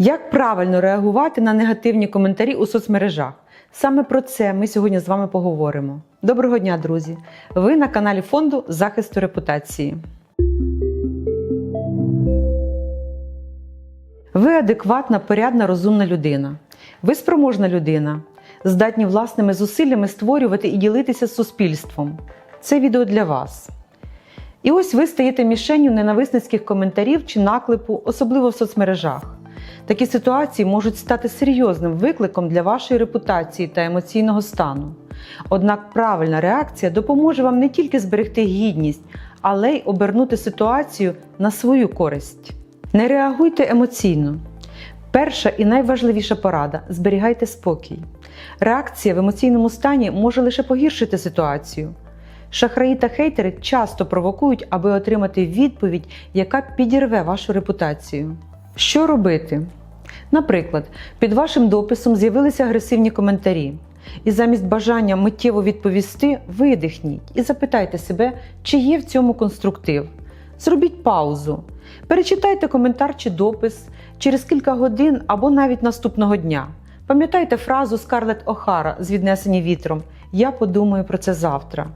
Як правильно реагувати на негативні коментарі у соцмережах? Саме про це ми сьогодні з вами поговоримо. Доброго дня, друзі! Ви на каналі фонду захисту репутації. Ви адекватна, порядна, розумна людина. Ви спроможна людина, здатні власними зусиллями створювати і ділитися з суспільством. Це відео для вас. І ось ви стаєте мішенню ненависницьких коментарів чи наклепу, особливо в соцмережах. Такі ситуації можуть стати серйозним викликом для вашої репутації та емоційного стану. Однак правильна реакція допоможе вам не тільки зберегти гідність, але й обернути ситуацію на свою користь. Не реагуйте емоційно. Перша і найважливіша порада зберігайте спокій. Реакція в емоційному стані може лише погіршити ситуацію. Шахраї та хейтери часто провокують, аби отримати відповідь, яка підірве вашу репутацію. Що робити? Наприклад, під вашим дописом з'явилися агресивні коментарі. І замість бажання миттєво відповісти, видихніть і запитайте себе, чи є в цьому конструктив. Зробіть паузу. Перечитайте коментар чи допис через кілька годин або навіть наступного дня. Пам'ятайте фразу Скарлетт Охара з віднесені вітром Я подумаю про це завтра.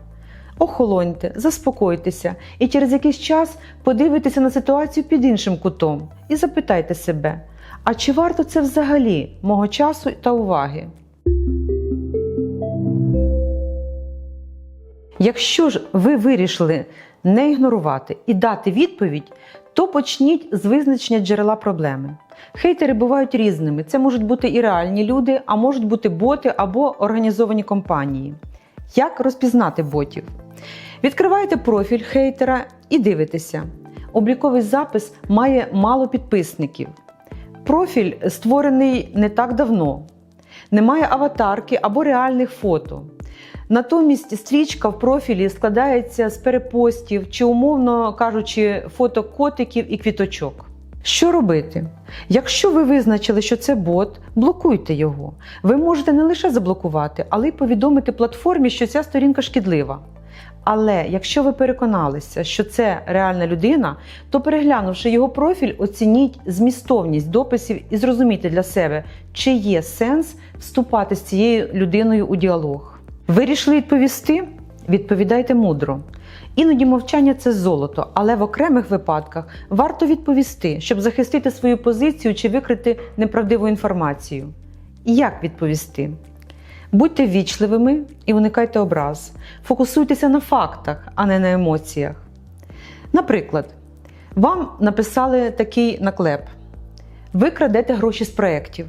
Охолоньте, заспокойтеся і через якийсь час подивитеся на ситуацію під іншим кутом і запитайте себе, а чи варто це взагалі мого часу та уваги? Якщо ж ви вирішили не ігнорувати і дати відповідь, то почніть з визначення джерела проблеми. Хейтери бувають різними. Це можуть бути і реальні люди, а можуть бути боти або організовані компанії. Як розпізнати ботів? Відкриваєте профіль хейтера і дивитеся. Обліковий запис має мало підписників. Профіль створений не так давно. Немає аватарки або реальних фото. Натомість стрічка в профілі складається з перепостів чи, умовно кажучи, фото котиків і квіточок. Що робити? Якщо ви визначили, що це бот, блокуйте його. Ви можете не лише заблокувати, але й повідомити платформі, що ця сторінка шкідлива. Але якщо ви переконалися, що це реальна людина, то переглянувши його профіль, оцініть змістовність дописів і зрозумійте для себе, чи є сенс вступати з цією людиною у діалог. Вирішили відповісти? Відповідайте мудро. Іноді мовчання це золото, але в окремих випадках варто відповісти, щоб захистити свою позицію чи викрити неправдиву інформацію. Як відповісти? Будьте ввічливими і уникайте образ. Фокусуйтеся на фактах, а не на емоціях. Наприклад, вам написали такий наклеп: ви крадете гроші з проєктів.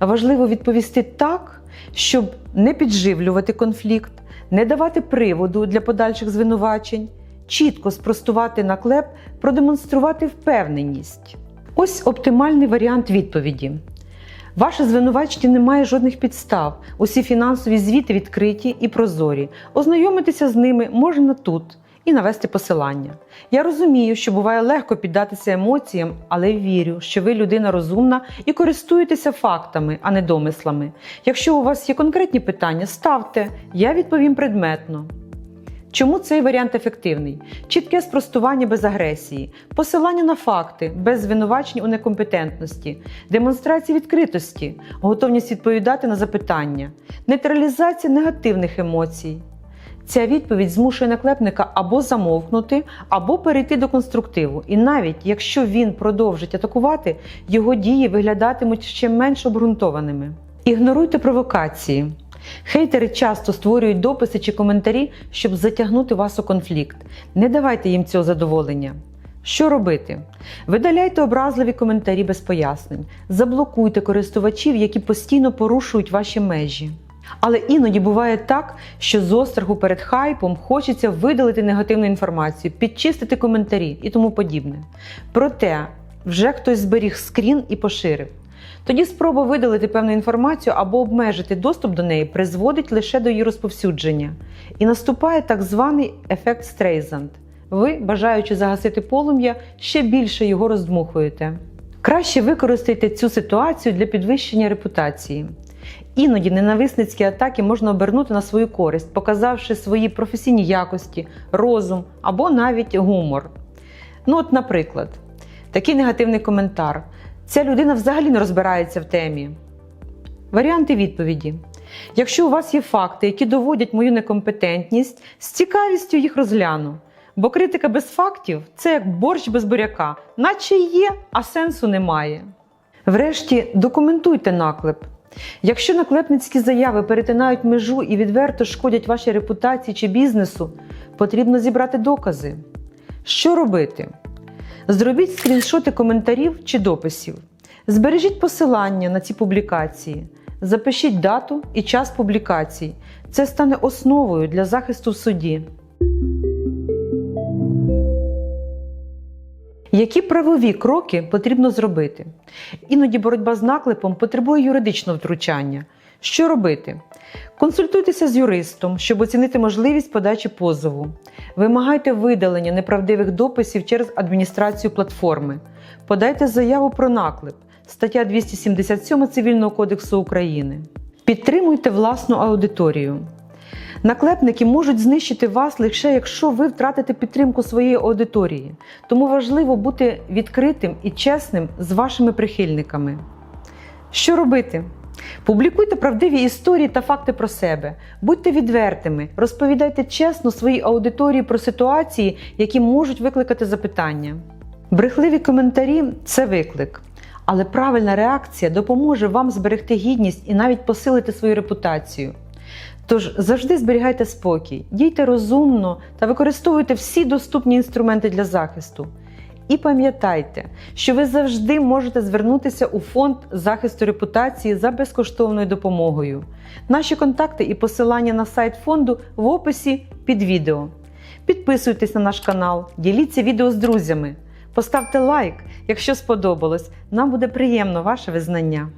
Важливо відповісти так, щоб не підживлювати конфлікт, не давати приводу для подальших звинувачень, чітко спростувати наклеп, продемонструвати впевненість. Ось оптимальний варіант відповіді. Ваше звинувачення не має жодних підстав. Усі фінансові звіти відкриті і прозорі. Ознайомитися з ними можна тут і навести посилання. Я розумію, що буває легко піддатися емоціям, але вірю, що ви людина розумна і користуєтеся фактами, а не домислами. Якщо у вас є конкретні питання, ставте, я відповім предметно. Чому цей варіант ефективний? Чітке спростування без агресії, посилання на факти, без звинувачень у некомпетентності, демонстрація відкритості, готовність відповідати на запитання, нейтралізація негативних емоцій. Ця відповідь змушує наклепника або замовкнути, або перейти до конструктиву. І навіть якщо він продовжить атакувати, його дії виглядатимуть ще менш обґрунтованими. Ігноруйте провокації. Хейтери часто створюють дописи чи коментарі, щоб затягнути вас у конфлікт. Не давайте їм цього задоволення. Що робити? Видаляйте образливі коментарі без пояснень, заблокуйте користувачів, які постійно порушують ваші межі. Але іноді буває так, що з остраху перед хайпом хочеться видалити негативну інформацію, підчистити коментарі і тому подібне. Проте вже хтось зберіг скрін і поширив. Тоді спроба видалити певну інформацію або обмежити доступ до неї призводить лише до її розповсюдження. І наступає так званий ефект Стрейзанд. Ви, бажаючи загасити полум'я, ще більше його роздмухуєте. Краще використайте цю ситуацію для підвищення репутації. Іноді ненависницькі атаки можна обернути на свою користь, показавши свої професійні якості, розум або навіть гумор. Ну, от, наприклад, такий негативний коментар. ця людина взагалі не розбирається в темі. Варіанти відповіді. Якщо у вас є факти, які доводять мою некомпетентність, з цікавістю їх розгляну. Бо критика без фактів це як борщ без буряка, наче є, а сенсу немає. Врешті документуйте наклеп. Якщо наклепницькі заяви перетинають межу і відверто шкодять вашій репутації чи бізнесу, потрібно зібрати докази. Що робити? Зробіть скріншоти коментарів чи дописів. Збережіть посилання на ці публікації. Запишіть дату і час публікацій. Це стане основою для захисту в суді. Які правові кроки потрібно зробити? Іноді боротьба з наклепом потребує юридичного втручання. Що робити? Консультуйтеся з юристом, щоб оцінити можливість подачі позову. Вимагайте видалення неправдивих дописів через адміністрацію платформи. Подайте заяву про наклеп. Стаття 277 Цивільного кодексу України. Підтримуйте власну аудиторію. Наклепники можуть знищити вас лише якщо ви втратите підтримку своєї аудиторії. Тому важливо бути відкритим і чесним з вашими прихильниками. Що робити? Публікуйте правдиві історії та факти про себе. Будьте відвертими, розповідайте чесно своїй аудиторії про ситуації, які можуть викликати запитання. Брехливі коментарі це виклик. Але правильна реакція допоможе вам зберегти гідність і навіть посилити свою репутацію. Тож завжди зберігайте спокій, дійте розумно та використовуйте всі доступні інструменти для захисту. І пам'ятайте, що ви завжди можете звернутися у фонд захисту репутації за безкоштовною допомогою. Наші контакти і посилання на сайт фонду в описі під відео. Підписуйтесь на наш канал, діліться відео з друзями, поставте лайк, якщо сподобалось. Нам буде приємно ваше визнання.